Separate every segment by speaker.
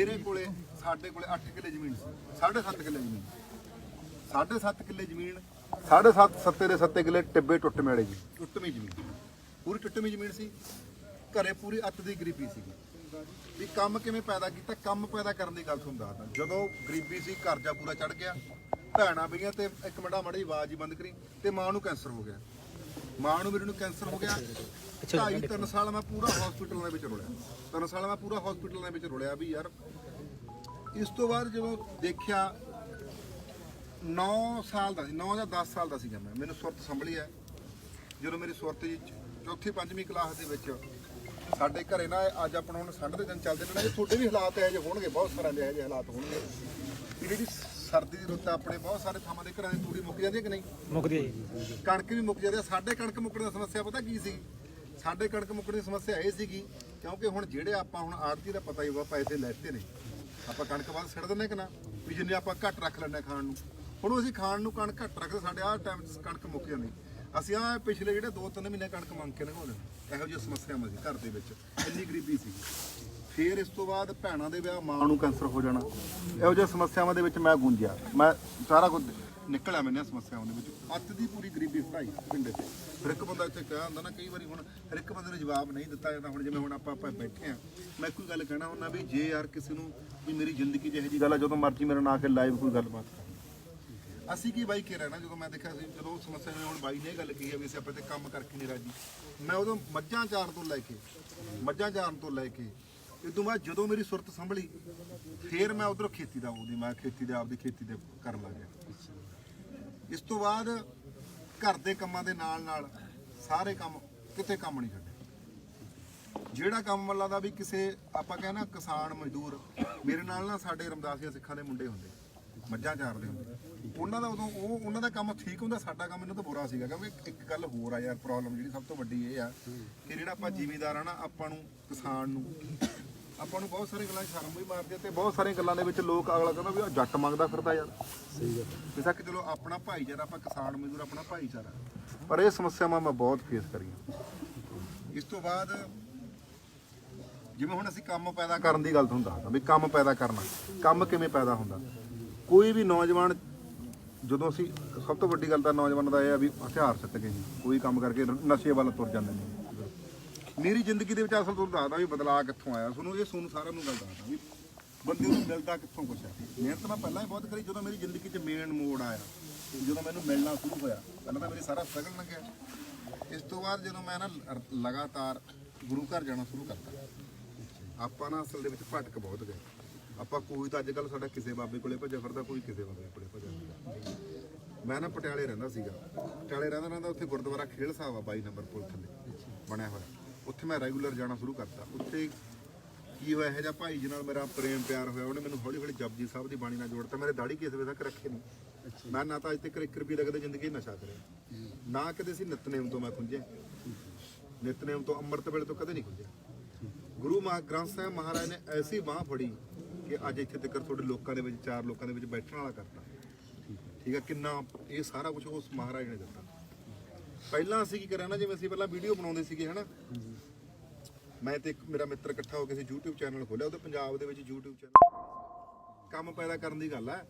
Speaker 1: ਮੇਰੇ ਕੋਲੇ ਸਾਡੇ ਕੋਲੇ 8 ਕਿੱਲੇ ਜ਼ਮੀਨ ਸੀ। 7.5 ਕਿੱਲੇ ਜ਼ਮੀਨ। 7.5 ਕਿੱਲੇ ਜ਼ਮੀਨ 7.5 ਸੱਤੇ ਦੇ ਸੱਤੇ ਕਿੱਲੇ ਟਿੱਬੇ ਟੁੱਟ ਮੇੜੇ ਜੀ। ਟੁੱਟਵੀਂ ਜ਼ਮੀਨ। ਪੂਰੀ ਟੁੱਟਵੀਂ ਜ਼ਮੀਨ ਸੀ। ਘਰੇ ਪੂਰੀ ਅੱਤ ਦੀ ਗਰੀਬੀ ਸੀਗੀ ਵੀ ਕੰਮ ਕਿਵੇਂ ਪੈਦਾ ਕੀਤਾ? ਕੰਮ ਪੈਦਾ ਕਰਨ ਦੀ ਗੱਲ ਤੁਹਾਨੂੰ ਦੱਸਦਾ ਜਦੋਂ ਗਰੀਬੀ ਸੀ ਕਰਜ਼ਾ ਪੂਰਾ ਚੜ ਗਿਆ। ਭੈਣਾਂ ਬਈਆਂ ਤੇ ਇੱਕ ਮਿੰਟਾ ਮੜੀ ਆਵਾਜ਼ ਹੀ ਬੰਦ ਕਰੀ ਤੇ ਮਾਂ ਨੂੰ ਕੈਂਸਰ ਹੋ ਗਿਆ। ਮਾਂ ਨੂੰ ਮੇਰੇ ਨੂੰ ਕੈਂਸਰ ਹੋ ਗਿਆ। ਢਾਈ ਤਿੰਨ ਸਾਲ ਮੈਂ ਪੂਰਾ ਹਸਪੀਟਲ ਦੇ ਵਿੱਚ ਰੁਲਿਆ ਤਿੰਨ ਸਾਲ ਮੈਂ ਪੂਰਾ ਹਸਪੀਟਲ ਦੇ ਵਿੱਚ ਰੁਲਿਆ ਵੀ ਯਾਰ। ਇਸ ਤੋਂ ਬਾਅਦ ਜਦੋਂ ਦੇਖਿਆ 9 ਸਾਲ ਦਾ ਸੀ 9 ਜਾਂ 10 ਸਾਲ ਦਾ ਸੀਗਾ ਮੈਂ। ਮੈਨੂੰ ਸੁਰਤ ਸੰਭਲੀ ਹੈ। ਜਦੋਂ ਮੇਰੀ ਸੁਰਤ ਜੀ ਚੌਥੀ ਪੰਜਵੀਂ ਕਲਾਸ ਦੇ ਵਿੱਚ ਸਾਡੇ ਘਰੇ ਨਾ ਅੱਜ ਆਪਣਾ ਹੁਣ ਠੰਡ ਦੇ ਦਿਨ ਚੱਲਦੇ ਨੇ ਨਾ ਇਹ ਤੁਹਾਡੇ ਵੀ ਹਾਲਾਤ ਇਹੋ ਜਿਹੇ ਹੋਣਗੇ ਬਹੁਤ ਸਾਰਿਆਂ ਦੇ ਇਹੋ ਜਿਹੇ ਹਾਲਾਤ ਹੋਣਗੇ। ਵੀ ਜਿਹੜੀ ਸਰਦੀ ਦੀ ਰੁੱਤ ਆਪਣੇ ਬਹੁਤ ਸਾਰੇ ਥਾਵਾਂ ਦੇ ਘਰਾਂ ਦੀ ਤੂੜੀ ਮੁੱਕ ਜਾਂਦੀ ਹੈ ਕਿ ਨਹੀਂ?
Speaker 2: ਮੁੱਕਦੀ ਹੈ ਜੀ।
Speaker 1: ਕਣਕ ਵੀ ਮੁੱਕ ਜਾਂਦੀ ਆ ਸਾਡੇ ਕਣਕ ਮੁੱਕਣ ਦੀ ਸਮੱਸਿਆ ਪਤਾ ਕੀ ਸੀ? ਸਾਡੇ ਕਣਕ ਮੁੱਕਣ ਦੀ ਸਮੱਸਿਆ ਇਹ ਸੀਗੀ, ਕਿਉਂਕਿ ਹੁਣ ਜਿਹੜੇ ਆਪਾਂ ਹੁਣ ਆੜਤੀ ਦਾ ਪਤਾ ਹੀ ਹੋਗਾ ਪੈਸੇ ਲੈਤੇ ਨੇ। ਆਪਾਂ ਕਣਕ ਵੱਧ ਛੱਡ ਦਿੰਦੇ ਕਿ ਨਾ, ਵੀ ਜਿੰਨੇ ਆਪਾਂ ਘੱਟ ਰੱਖ ਲੈਂਦੇ ਹਾਂ ਖਾਣ ਨੂੰ। ਹੁਣ ਉਹ ਅਸੀਂ ਖਾਣ ਨੂੰ ਕਣਕ ਘੱਟ ਰੱਖਦੇ, ਸਾਡੇ ਆਹ ਟਾਈਮ 'ਚ ਕਣਕ ਮੁੱਕ ਜਾਂਦੀ। ਅਸੀਂ ਆ ਪਿਛਲੇ ਜਿਹੜੇ 2-3 ਮਹੀਨੇ ਕਣਕ ਮੰਗ ਕੇ ਲਗਾਉਂਦੇ ਇਹੋ ਜਿਹੀਆਂ ਸਮੱਸਿਆਵਾਂ ਸੀ ਘਰ ਦੇ ਵਿੱਚ, ਇੰਨੀ ਗਰੀਬੀ ਸੀ। ਫਿਰ ਇਸ ਤੋਂ ਬਾਅਦ ਭੈਣਾਂ ਦੇ ਵਿਆਹ ਮਾਂ ਨੂੰ ਕੈਂਸਰ ਹੋ ਜਾਣਾ। ਇਹੋ ਜਿਹੀਆਂ ਸਮੱਸਿਆਵਾਂ ਦੇ ਵਿੱਚ ਮੈਂ ਗੁੰਜਿਆ। ਮੈਂ ਸਾਰਾ ਕੁਝ ਨਿਕਲਿਆ ਮੈਨੇ ਸਮੱਸਿਆਵਾਂ ਦੇ ਵਿੱਚ। ਅੱਤ ਦੀ ਪੂਰੀ ਗਰੀਬੀ ਹਟਾਈ ਪਿੰਡੇ ਤੇ। ਫਿਰ ਇੱਕ ਬੰਦਾ ਇੱਥੇ ਕਹਿ ਹੁੰਦਾ ਨਾ, ਕਈ ਵਾਰੀ ਹੁਣ ਹਰ ਇੱਕ ਬੰਦੇ ਨੂੰ ਜਵਾਬ ਨਹੀਂ ਦਿੱਤਾ ਜਾਂਦਾ। ਹੁਣ ਜਿਵੇਂ ਹੁਣ ਆਪਾਂ ਆਪਾਂ ਬੈਠੇ ਆ ਮੈਂ ਕੋਈ ਗੱਲ ਕਹਿਣਾ ਹੁੰਦਾ ਵੀ ਜੇ ਯਾਰ ਕਿਸੇ ਨੂੰ ਵੀ ਮੇਰੀ ਜ਼ਿੰਦਗੀ 'ਚ ਇਹੋ ਜਿਹੀ ਗੱਲ ਆ, ਜਦੋਂ ਮਰਜ਼ੀ ਮੇਰੇ ਨਾਲ ਆ ਕੇ ਲਾਈਵ ਕੋਈ ਗੱਲਬਾਤ ਕਰ ਅਸੀਂ ਕੀ ਬਾਈ ਕੇ ਰਹਿਣਾ? ਜਦੋਂ ਮੈਂ ਦੇਖਿਆ ਸੀ, ਜਦੋਂ ਸਮੱਸਿਆ ਨੇ ਹੁਣ ਬਾਈ ਨੇ ਇਹ ਗੱਲ ਕਹੀ ਆ ਵੀ ਅਸੀਂ ਆਪਾਂ ਤੇ ਕੰਮ ਕਰਕੇ ਨਹੀਂ ਰਾਜੀ। ਮੈਂ ਉਦੋਂ ਮੱਝਾਂ ਚਾਰਨ ਤੋਂ ਲੈ ਕੇ, ਮੱਝਾਂ ਚਾਰਨ ਤੋਂ ਲੈ ਕੇ, ਇਹ ਤੋਂ ਬਾਅਦ ਜਦੋਂ ਮੇਰੀ ਸੁਰਤ ਸੰਭਲੀ, ਫੇਰ ਮੈਂ ਉਧਰੋਂ ਖੇਤੀ ਦਾ ਉਹਦੀ ਮੈਂ ਖੇਤੀ ਦੇ, ਆਪਦੀ ਖੇਤੀ ਦੇ ਕਰਨ ਲੱਗ ਗਿਆ। ਇਸ ਤੋਂ ਬਾਅਦ ਘਰ ਦੇ ਕੰਮਾਂ ਦੇ ਨਾਲ ਨਾਲ ਸਾਰੇ ਕੰਮ ਕਿਤੇ ਕੰਮ ਨਹੀਂ ਛੱਡੇ। ਜਿਹੜਾ ਕੰਮ ਮੱਲਾ ਦਾ ਵੀ ਕਿਸੇ ਆਪਾਂ ਕਹਿੰਦਾ ਕਿਸਾਨ ਮਜ਼ਦੂਰ, ਮੇਰੇ ਨਾਲ ਨਾ ਸਾਡੇ ਰਮਦਾਸੀਆ ਸਿੱਖਾਂ ਦੇ ਮੁੰਡੇ ਹੁੰਦੇ, ਮੱਝਾਂ ਚਾਰਦੇ ਹੁੰਦੇ। ਉਹਨਾਂ ਦਾ ਉਦੋਂ ਉਹ, ਉਹਨਾਂ ਦਾ ਕੰਮ ਠੀਕ ਹੁੰਦਾ, ਸਾਡਾ ਕੰਮ ਇਹਨਾਂ ਤੋਂ ਬੁਰਾ ਸੀਗਾ, ਕਿਉਂਕਿ ਇੱਕ ਗੱਲ ਹੋਰ ਆ ਯਾਰ ਪ੍ਰੋਬਲਮ ਜਿਹੜੀ ਸਭ ਤੋਂ ਵੱਡੀ ਇਹ ਆ ਕਿ ਜਿਹੜਾ ਆਪਾਂ ਜ਼ਿਮੀਦਾਰ ਆ ਨਾ, ਆਪਾਂ ਨੂੰ ਕਿਸਾਨ ਨੂੰ ਆਪਾਂ ਨੂੰ ਬਹੁਤ ਸਾਰੀਆਂ ਗੱਲਾਂ 'ਚ ਸ਼ਰਮ ਵੀ ਮਾਰਦੇ ਆ ਤੇ ਬਹੁਤ ਸਾਰੀਆਂ ਗੱਲਾਂ ਦੇ ਵਿੱਚ ਲੋਕ ਅਗਲਾ ਕਹਿੰਦਾ ਵੀ ਉਹ ਜੱਟ ਮੰਗਦਾ ਫਿਰਦਾ ਯਾਰ। ਸਹੀ ਗੱਲ ਬੇਸ਼ੱਕ ਚਲੋ ਆਪਣਾ ਭਾਈਚਾਰਾ ਆਪਾਂ ਕਿਸਾਨ ਮਜ਼ਦੂਰ ਆਪਣਾ ਭਾਈਚਾਰਾ। ਪਰ ਇਹ ਸਮੱਸਿਆਵਾਂ ਮੈਂ ਬਹੁਤ ਫੇਸ ਕਰੀਆਂ। ਇਸ ਤੋਂ ਬਾਅਦ ਜਿਵੇਂ ਹੁਣ ਅਸੀਂ ਕੰਮ ਪੈਦਾ ਕਰਨ ਦੀ ਗੱਲ ਤੁਹਾਨੂੰ ਦੱਸਦਾ ਵੀ ਕੰਮ ਪੈਦਾ ਕਰਨਾ ਕੰਮ ਕਿਵੇਂ ਪੈਦਾ ਹੁੰਦਾ? ਕੋਈ ਵੀ ਨੌਜਵਾਨ ਜਦੋਂ ਅਸੀਂ ਸਭ ਤੋਂ ਵੱਡੀ ਗੱਲ ਤਾਂ ਨੌਜਵਾਨਾਂ ਦਾ ਇਹ ਆ ਵੀ ਹਥਿਆਰ ਸੱਟ ਕੇ ਜੀ ਕੋਈ ਕੰਮ ਕਰਕੇ ਨਸ਼ੇ ਵੱਲ ਤੁਰ ਜਾਂਦੇ ਨੇ। ਮੇਰੀ ਜ਼ਿੰਦਗੀ ਦੇ ਵਿੱਚ ਅਸਲ ਤੁਹਾਨੂੰ ਦੱਸਦਾ ਵੀ ਬਦਲਾਅ ਕਿੱਥੋਂ ਆਇਆ। ਤੁਹਾਨੂੰ ਇਹ ਤੁਹਾਨੂੰ ਸਾਰਿਆਂ ਨੂੰ ਗੱਲ ਦੱਸਦਾ ਵੀ ਬੰਦੇ ਨੂੰ ਮਿਲਦਾ ਕਿੱਥੋਂ ਕੁਛ ਹੈ ਮਿਹਨਤ ਮੈਂ ਪਹਿਲਾਂ ਹੀ ਬਹੁਤ ਕਰੀ, ਜਦੋਂ ਮੇਰੀ ਜ਼ਿੰਦਗੀ 'ਚ ਮੇਨ ਮੋੜ ਆਇਆ, ਜਦੋਂ ਮੈਨੂੰ ਮਿਲਣਾ ਸ਼ੁਰੂ ਹੋਇਆ, ਪਹਿਲਾਂ ਤਾਂ ਮੇਰੀ ਸਾਰਾ ਸਟਰਗਲ ਲੰਘਿਆ ਇਸ ਤੋਂ ਬਾਅਦ ਜਦੋਂ ਮੈਂ ਨਾ ਲਗਾਤਾਰ ਗੁਰੂ ਘਰ ਜਾਣਾ ਸ਼ੁਰੂ ਕਰਤਾ, ਆਪਾਂ ਨਾ ਅਸਲ ਦੇ ਵਿੱਚ ਭਟਕ ਬਹੁਤ ਗਏ। ਆਪਾਂ ਕੋਈ ਤਾਂ ਅੱਜ ਕੱਲ ਸਾਡਾ ਕਿਸੇ ਬਾਬੇ ਕੋਲੇ ਭੱਜਿਆ ਫਿਰਦਾ, ਕੋਈ ਕਿਸੇ ਬਾਬੇ ਕੋਲੇ ਭੱਜਿਆ ਫਿਰਦਾ। ਮੈਂ ਨਾ ਪਟਿਆਲੇ ਰਹਿੰਦਾ ਸੀਗਾ। ਪਟਿਆਲੇ ਰਹਿੰਦਾ ਰਹਿੰਦਾ ਉੱਥੇ ਗੁਰਦੁਆਰਾ ਖੇਲ ਸਾਹਿਬ ਆ 22 ਨੰਬਰ ਪੁਲ ਥੱਲੇ ਬਣਿਆ ਹੋਇਆ। ਉੱਥੇ ਮੈਂ ਰੈਗੂਲਰ ਜਾਣਾ ਸ਼ੁਰੂ ਕਰਤਾ। ਉੱਥੇ ਕੀ ਹੋਇਆ ਇਹ ਜਿਹਾ ਭਾਈ ਜੀ ਨਾਲ ਮੇਰਾ ਪ੍ਰੇਮ ਪਿਆਰ ਹੋਇਆ ਉਹਨੇ ਮੈਨੂੰ ਹੌਲੀ ਹੌਲੀ ਜਪਜੀ ਸਾਹਿਬ ਦੀ ਬਾਣੀ ਨਾਲ ਜੋੜਤਾ। ਮੇਰੇ ਦਾੜੀ ਕਿਸੇ ਵੇ ਤੱਕ ਰੱਖੇ ਨਹੀਂ। ਮੈਂ ਨਾ ਤਾਂ ਅੱਜ ਤੱਕ 1 ਰੁਪਏ ਦਾ ਕਦੇ ਜ਼ਿੰਦਗੀ ਨਸ਼ਾ ਕਰਿਆ। ਨਾ ਕਦੇ ਸੀ ਨਿਤਨੇਮ ਤੋਂ ਮੈਂ ਖੁੰਝਿਆ। ਨਿਤਨੇਮ ਤੋਂ ਅੰਮ੍ਰਿਤ ਵੇਲੇ ਤੋਂ ਕਦੇ ਨਹੀਂ ਖੁੰਝਿਆ। ਗੁਰੂ ਮਹਾ ਗ੍ਰੰਥ ਸਾਹਿਬ ਮਹਾਰਾਜ ਨੇ ਐਸੀ ਬਾਹ ਫੜੀ ਕਿ ਅੱਜ ਇੱਥੇ ਤੱਕ ਤੁਹਾਡੇ ਲੋਕਾਂ ਦੇ ਵਿੱਚ ਚਾਰ ਲੋਕਾਂ ਦੇ ਵਿੱਚ ਬੈਠਣ ਵਾਲਾ ਕਰਤਾ। ਠੀਕ ਹੈ। ਕਿੰਨਾ ਇਹ ਸਾਰਾ ਕੁਝ ਉਸ ਮਹਾਰਾਜ ਨੇ ਦਿੱਤਾ। ਪਹਿਲਾਂ ਅਸੀਂ ਕੀ ਕਰਿਆ ਨਾ ਜਿਵੇਂ ਅਸੀਂ ਪਹਿਲਾਂ ਵੀਡੀਓ ਬਣਾਉਂਦੇ ਸੀਗੇ ਹਨਾ? ਮੈਂ ਤੇ ਇੱਕ ਮੇਰਾ ਮਿੱਤਰ ਇਕੱਠਾ ਹੋ ਕੇ ਅਸੀਂ YouTube ਚੈਨਲ ਖੋਲਿਆ ਉਹਦੇ ਪੰਜਾਬ ਦੇ ਵਿੱਚ YouTube ਚੈਨਲ ਕੰਮ ਪੈਦਾ ਕਰਨ ਦੀ ਗੱਲ ਹੈ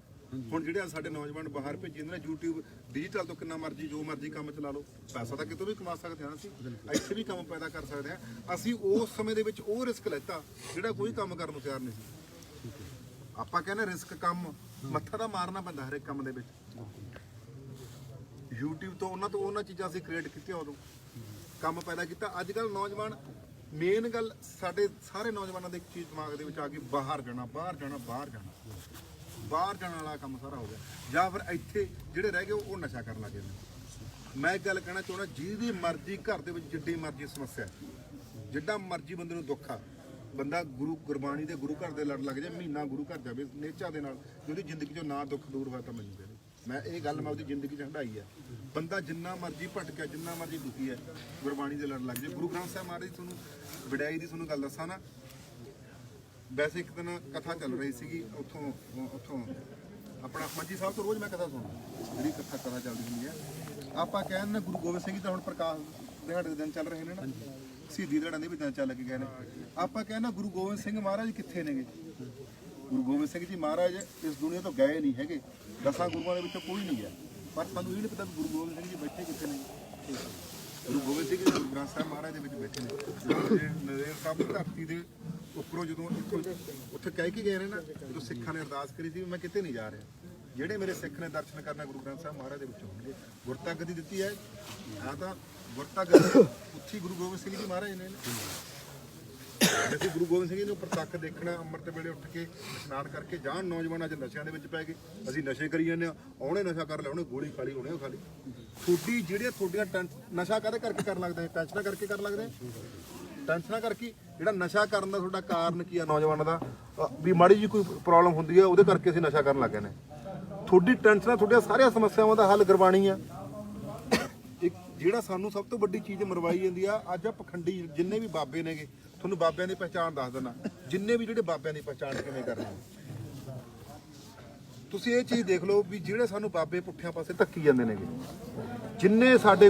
Speaker 1: ਹੁਣ ਜਿਹੜੇ ਸਾਡੇ ਨੌਜਵਾਨ ਬਾਹਰ ਭੇਜੀ ਨੇ YouTube ਡਿਜੀਟਲ ਤੋਂ ਕਿੰਨਾ ਮਰਜ਼ੀ ਜੋ ਮਰਜ਼ੀ ਕੰਮ ਚਲਾ ਲਓ ਪੈਸਾ ਤਾਂ ਕਿਤੋਂ ਵੀ ਕਮਾ ਸਕਦੇ ਹਾਂ ਅਸੀਂ। ਇੱਥੇ ਵੀ ਕੰਮ ਪੈਦਾ ਕਰ ਸਕਦੇ ਹਾਂ ਅਸੀਂ ਉਸ ਸਮੇਂ ਦੇ ਵਿੱਚ ਉਹ ਰਿਸਕ ਲੈਤਾ ਜਿਹੜਾ ਕੋਈ ਕੰਮ ਕਰਨ ਨੂੰ ਤਿਆਰ ਨਹੀਂ ਸੀ। ਆਪਾਂ ਕਹਿੰਦੇ ਰਿਸਕ ਕੰਮ ਮੱਥਾ ਤਾਂ ਮਾਰਨਾ ਪੈਂਦਾ ਹਰ ਇੱਕ ਕੰਮ ਦੇ ਵਿੱਚ। YouTube ਤੋਂ ਉਹਨਾਂ ਤੋਂ ਉਹਨਾਂ ਚੀਜ਼ਾਂ ਅਸੀਂ ਕ੍ਰੀਏਟ ਕੀਤੀਆਂ ਉਦੋਂ। ਕੰਮ ਪੈਦਾ ਕੀਤਾ। ਅੱਜ ਕੱਲ ਨੌਜਵਾਨ ਮੇਨ ਗੱਲ ਸਾਡੇ ਸਾਰੇ ਨੌਜਵਾਨਾਂ ਦੇ ਇੱਕ ਚੀਜ਼ ਦਿਮਾਗ ਦੇ ਵਿੱਚ ਆ ਗਈ ਬਾਹਰ ਜਾਣਾ ਬਾਹਰ ਜਾਣਾ ਬਾਹਰ ਜਾਣਾ। ਬਾਹਰ ਜਾਣ ਵਾਲਾ ਕੰਮ ਸਾਰਾ ਹੋ ਗਿਆ। ਜਾਂ ਫਿਰ ਇੱਥੇ ਜਿਹੜੇ ਰਹਿ ਗਏ ਉਹ ਨਸ਼ਾ ਕਰਨ ਲੱਗੇ ਨੇ ਮੈਂ ਇੱਕ ਗੱਲ ਕਹਿਣਾ ਚਾਹੁੰਦਾ ਜਿਹਦੀ ਮਰਜ਼ੀ ਘਰ ਦੇ ਵਿੱਚ ਜਿੱਡੀ ਮਰਜ਼ੀ ਸਮੱਸਿਆ ਹੈ, ਜਿੱਡਾ ਮਰਜ਼ੀ ਬੰਦੇ ਨੂੰ ਦੁੱਖ ਆ। ਬੰਦਾ ਗੁਰੂ ਗੁਰਬਾਣੀ ਦੇ ਗੁਰੂ ਘਰ ਦੇ ਲੜ ਲੱਗ ਜਾਏ ਮਹੀਨਾ ਗੁਰੂ ਘਰ ਜਾਵੇ ਨੇਚਾ ਦੇ ਨਾਲ ਜੇ ਜ਼ਿੰਦਗੀ ਚੋਂ ਨਾ ਦੁੱਖ ਦੂਰ ਹੋਇਆ ਤਾਂ ਮੈਨੂੰ ਦੇ ਮੈਂ ਇਹ ਗੱਲ ਮੈਂ ਉਹਦੀ ਜ਼ਿੰਦਗੀ ਚ ਹੰਡਾਈ ਆ। ਬੰਦਾ ਜਿੰਨਾ ਮਰਜ਼ੀ ਭਟਕਿਆ ਜਿੰਨਾ ਮਰਜ਼ੀ ਦੁਖੀ ਹੈ ਗੁਰਬਾਣੀ ਦੇ ਲੜ ਲੱਗ ਜਾਏ ਗੁਰੂ ਗ੍ਰੰਥ ਸਾਹਿਬ ਮਹਾਰਾਜ ਜੀ ਤੁਹਾਨੂੰ ਵਿਡਾਈ ਦੀ ਤੁਹਾਨੂੰ ਗੱਲ ਦੱਸਾਂ ਨਾ। ਵੈਸੇ ਇੱਕ ਦਿਨ ਕਥਾ ਚੱਲ ਰਹੀ ਸੀਗੀ ਉੱਥੋਂ ਉੱਥੋਂ ਆਪਣਾ ਮੰਜੀ ਸਾਹਿਬ ਤੋਂ ਰੋਜ਼ ਮੈਂ ਕਥਾ ਸੁਣਦਾ। ਜਿਹੜੀ ਕਥਾ ਕਥਾ ਚੱਲਦੀ ਹੁੰਦੀ ਹੈ ਆਪਾਂ ਕਹਿੰਦੇ ਨੇ ਗੁਰੂ ਗੋਬਿੰਦ ਸਿੰਘ ਜੀ ਤਾਂ ਹੁਣ ਪ੍ਰਕਾਸ਼ ਦਿਹਾੜੇ ਦੇ ਦਿਨ ਚੱਲ ਰਹੇ ਨੇ ਨਾ। ਸ਼ਹੀਦੀ ਦਿਹਾੜਿਆਂ ਦੇ ਵੀ ਦਿਨ ਚੱਲ ਕੇ ਗਏ ਨੇ। ਆਪਾਂ ਕਹਿੰਦੇ ਗੁਰੂ ਗੋਬਿੰਦ ਸਿੰਘ ਮਹਾਰਾਜ ਕਿੱਥੇ ਨੇਗੇ? ਗੁਰੂ ਗੋਬਿੰਦ ਸਿੰਘ ਜੀ ਮਹਾਰਾਜ ਇਸ ਦੁਨੀਆ ਤੋਂ ਗਏ ਨਹੀਂ ਹੈਗੇ। ਦਸਾਂ ਗੁਰੂਆਂ ਦੇ ਵਿੱਚੋਂ ਕੋਈ ਨਹੀਂ ਗਿਆ। ਪਰ ਸਾਨੂੰ ਇਹ ਨਹੀਂ ਪਤਾ ਗੁਰੂ ਗੋਬਿੰਦ ਸਿੰਘ ਜੀ ਬੈਠੇ ਕਿੱਥੇ ਨੇ। ਗੁਰੂ ਗੋਬਿੰਦ ਸਿੰਘ ਜੀ ਗੁਰੂ ਗ੍ਰੰਥ ਸਾਹਿਬ ਮਹਾਰਾਜ ਦੇ ਵਿੱਚ ਬੈਠੇ ਨੇ। ਨਰੇਰ ਸਾਹਿਬ ਦੀ ਧਰਤੀ ਦੇ ਉੱਪਰੋਂ ਜਦੋਂ ਇੱਥੋਂ ਉੱਥੇ ਕਹਿ ਕੇ ਗਏ ਨੇ ਨਾ, ਜਦੋਂ ਸਿੱਖਾਂ ਨੇ ਅਰਦਾਸ ਕਰੀ ਸੀ ਵੀ ਮੈਂ ਕਿਤੇ ਨਹੀਂ ਜਾ ਰਿਹਾ। ਜਿਹੜੇ ਮੇਰੇ ਸਿੱਖ ਨੇ ਦਰਸ਼ਨ ਕਰਨਾ ਗੁਰੂ ਗ੍ਰੰਥ ਸਾਹਿਬ ਮਹਾਰਾਜ ਦੇ ਵਿੱਚੋਂ ਹੋਣਗੇ। ਗੁਰਤਾ ਗੱਦੀ ਦਿੱਤੀ ਹੈ। ਆ ਤਾਂ ਗੁਰਤਾ ਗੱਦੀ ਉੱਥੀ ਗੁਰੂ ਗੋਬਿੰਦ ਸਿੰਘ ਜੀ ਮਹਾਰਾਜ ਨੇ। ਨਾ। ਗੁਰੂ ਗੋਬਿੰਦ ਸਿੰਘ ਜੀ ਨੂੰ ਪ੍ਰਤੱਖ ਦੇਖਣਾ ਅੰਮ੍ਰਿਤ ਵੇਲੇ ਉੱਠ ਕੇ ਇਸ਼ਨਾਨ ਕਰਕੇ ਜਾਣ ਨੌਜਵਾਨ ਅੱਜ ਨਸ਼ਿਆਂ ਦੇ ਵਿੱਚ ਪੈ ਗਏ। ਅਸੀਂ ਨਸ਼ੇ ਕਰੀ ਜਾਂਦੇ ਆ ਉਹਨੇ ਨਸ਼ਾ ਕਰ ਲਿਆ ਉਹਨੇ ਗੋਲੀ ਖਾ ਲਈ ਉਹਨੇ ਉਹ ਖਾ ਲਈ। ਤੁਹਾਡੀ ਜਿਹੜੀਆਂ ਤੁਹਾਡੀਆਂ ਟੈਂ- ਨਸ਼ਾ ਕਾਹਦੇ ਕਰਕੇ ਕਰਨ ਲੱਗਦੇ ਆ? ਟੈਨਸ਼ਨਾਂ ਕਰਕੇ ਕਰਨ ਲੱਗਦੇ ਆ? ਟੈਨਸ਼ਨਾਂ ਕਰਕੇ ਜਿਹੜਾ ਨਸ਼ਾ ਕਰਨ ਦਾ ਤੁਹਾਡਾ ਕਾਰਨ ਕੀ ਆ ਨੌਜਵਾਨਾਂ ਦਾ? ਅ, ਵੀ ਮਾੜੀ ਜੀ ਕੋਈ ਪ੍ਰੋਬਲਮ ਹੁੰਦੀ ਆ ਉਹਦੇ ਕਰਕੇ ਅਸੀਂ ਨਸ਼ਾ ਕਰਨ ਲੱਗ ਗਏ ਨੇ। ਤੁਹਾਡੀ ਟੈਨਸ਼ਨਾਂ ਤੁਹਾਡੀਆਂ ਸਾਰੀਆਂ ਸਮੱਸਿਆਵਾਂ ਦਾ ਹੱਲ ਕਰਵਾਣੀ ਆ। ਜਿਹੜਾ ਸਾਨੂੰ ਸਭ ਤੋਂ ਵੱਡੀ ਚੀਜ਼ ਮਰਵਾਈ ਜਾਂਦੀ ਆ, ਅੱਜ ਆ ਪਖੰਡੀ ਜਿੰਨੇ ਵੀ ਬਾਬੇ ਨੇਗੇ, ਤੁਹਾਨੂੰ ਬਾਬਿਆਂ ਦੀ ਪਹਿਚਾਣ ਦੱਸ ਦਿੰਦਾ। ਜਿੰਨੇ ਵੀ ਜਿਹੜੇ ਬਾਬਿਆਂ ਦੀ ਪਹਿਚਾਣ ਕਿਵੇਂ ਕਰਨੀ ਤੁਸੀਂ ਇਹ ਚੀਜ਼ ਦੇਖ ਲਓ ਵੀ ਜਿਹੜੇ ਸਾਨੂੰ ਬਾਬੇ ਪੁੱਠਿਆਂ ਪਾਸੇ ਧੱਕੀ ਜਾਂਦੇ ਨੇਗੇ, ਜਿੰਨੇ ਸਾਡੇ